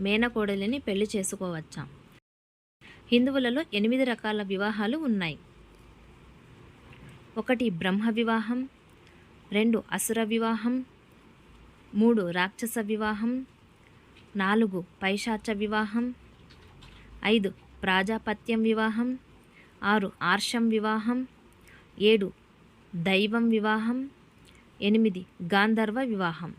మేనకోడలిని పెళ్ళి చేసుకోవచ్చా? హిందువులలో ఎనిమిది రకాల వివాహాలు ఉన్నాయి. ఒకటి బ్రహ్మ వివాహం రెండు అసుర వివాహం మూడు రాక్షస వివాహం నాలుగు పైశాచ వివాహం ఐదు ప్రాజాపత్యం వివాహం ఆరు ఆర్షం వివాహం ఏడు దైవం వివాహం ఎనిమిది గాంధర్వ వివాహం.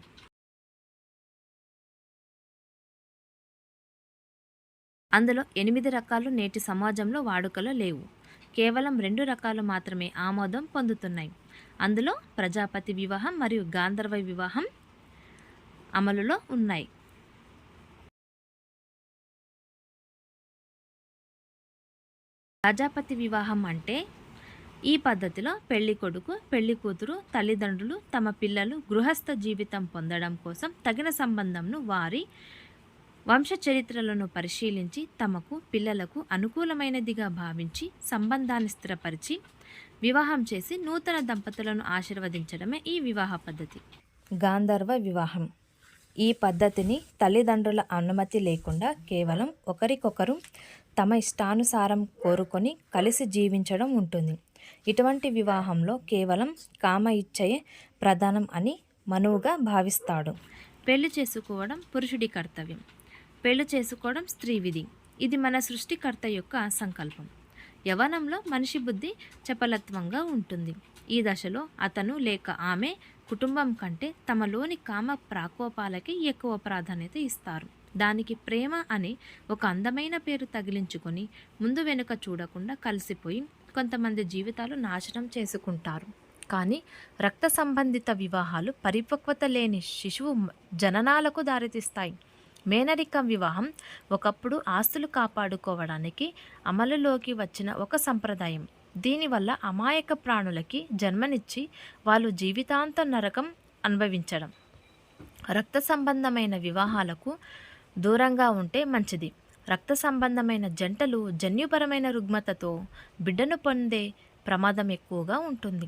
అందులో ఎనిమిది రకాలు నేటి సమాజంలో వాడుకలో లేవు. కేవలం రెండు రకాలు మాత్రమే ఆమోదం పొందుతున్నాయి. అందులో ప్రజాపతి వివాహం మరియు గాంధర్వ వివాహం అమలులో ఉన్నాయి. ప్రజాపతి వివాహం అంటే ఈ పద్ధతిలో పెళ్ళి కొడుకు పెళ్ళి కూతురు తల్లిదండ్రులు తమ పిల్లలు గృహస్థ జీవితం పొందడం కోసం తగిన సంబంధంను వారి వంశ చరిత్రలను పరిశీలించి తమకు పిల్లలకు అనుకూలమైనదిగా భావించి సంబంధాన్ని స్థిరపరిచి వివాహం చేసి నూతన దంపతులను ఆశీర్వదించడమే ఈ వివాహ పద్ధతి. గాంధర్వ వివాహం. ఈ పద్ధతిని తల్లిదండ్రుల అనుమతి లేకుండా కేవలం ఒకరికొకరు తమ ఇష్టానుసారం కోరుకొని కలిసి జీవించడం ఉంటుంది. ఇటువంటి వివాహంలో కేవలం కామ ఇచ్చయే ప్రధానం అని మనువుగా భావిస్తాడు. పెళ్ళి చేసుకోవడం పురుషుడి కర్తవ్యం. పెళ్ళి చేసుకోవడం స్త్రీ విధి. ఇది మన సృష్టికర్త యొక్క సంకల్పం. యవనంలో మనిషి బుద్ధి చపలత్వంగా ఉంటుంది. ఈ దశలో అతను లేక ఆమె కుటుంబం కంటే తమలోని కామ ప్రాకోపాలకి ఎక్కువ ప్రాధాన్యత ఇస్తారు. దానికి ప్రేమ అని ఒక అందమైన పేరు తగిలించుకొని ముందు వెనుక చూడకుండా కలిసిపోయి కొంతమంది జీవితాలు నాశనం చేసుకుంటారు. కానీ రక్త సంబంధిత వివాహాలు పరిపక్వత లేని శిశువు జననాలకు దారితీస్తాయి. మేనరికం వివాహం ఒకప్పుడు ఆస్తులు కాపాడుకోవడానికి అమలులోకి వచ్చిన ఒక సంప్రదాయం. దీనివల్ల అమాయక ప్రాణులకి జన్మనిచ్చి వాళ్ళు జీవితాంతం నరకం అనుభవించడం. రక్త సంబంధమైన వివాహాలకు దూరంగా ఉంటే మంచిది. రక్త సంబంధమైన జంటలు జన్యుపరమైన రుగ్మతతో బిడ్డను పొందే ప్రమాదం ఎక్కువగా ఉంటుంది.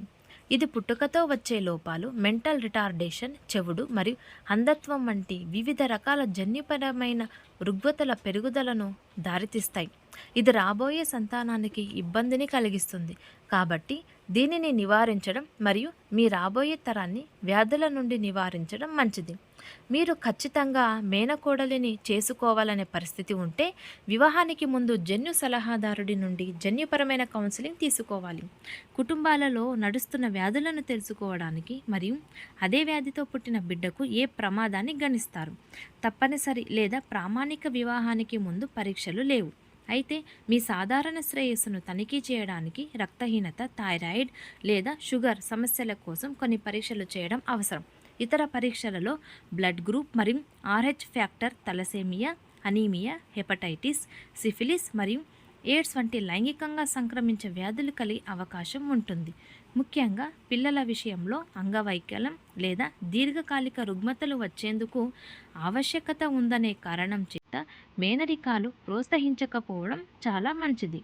ఇది పుట్టుకతో వచ్చే లోపాలు మెంటల్ రిటార్డేషన్ చెవుడు మరియు అంధత్వం వంటి వివిధ రకాల జన్యుపరమైన రుగ్వతల పెరుగుదలను దారితీస్తాయి. ఇది రాబోయే సంతానానికి ఇబ్బందిని కలిగిస్తుంది. కాబట్టి దీనిని నివారించడం మరియు మీ రాబోయే తరాన్ని వ్యాధుల నుండి నివారించడం మంచిది. మీరు ఖచ్చితంగా మేనకోడలిని చేసుకోవాలనే పరిస్థితి ఉంటే వివాహానికి ముందు జన్యు సలహాదారుడి నుండి జన్యుపరమైన కౌన్సిలింగ్ తీసుకోవాలి. కుటుంబాలలో నడుస్తున్న వ్యాధులను తెలుసుకోవడానికి మరియు అదే వ్యాధితో పుట్టిన బిడ్డకు ఏ ప్రమాదాన్ని గణిస్తారు? తప్పనిసరి లేదా ప్రామాణిక వివాహానికి ముందు పరీక్షలు లేవు. అయితే మీ సాధారణ శ్రేయస్సును తనిఖీ చేయడానికి రక్తహీనత థైరాయిడ్ లేదా షుగర్ సమస్యల కోసం కొన్ని పరీక్షలు చేయడం అవసరం. ఇతర పరీక్షలలో బ్లడ్ గ్రూప్ మరియు RH factor thalassemia anemia hepatitis syphilis మరియు ఎయిడ్స్ వంటి లైంగికంగా సంక్రమించే వ్యాధులు కలిగే అవకాశం ఉంటుంది. ముఖ్యంగా పిల్లల విషయంలో అంగవైకల్యం లేదా దీర్ఘకాలిక రుగ్మతలు వచ్చేందుకు ఆవశ్యకత ఉందనే కారణం మేనరికాలు ప్రోత్సహించకపోవడం చాలా మంచిది.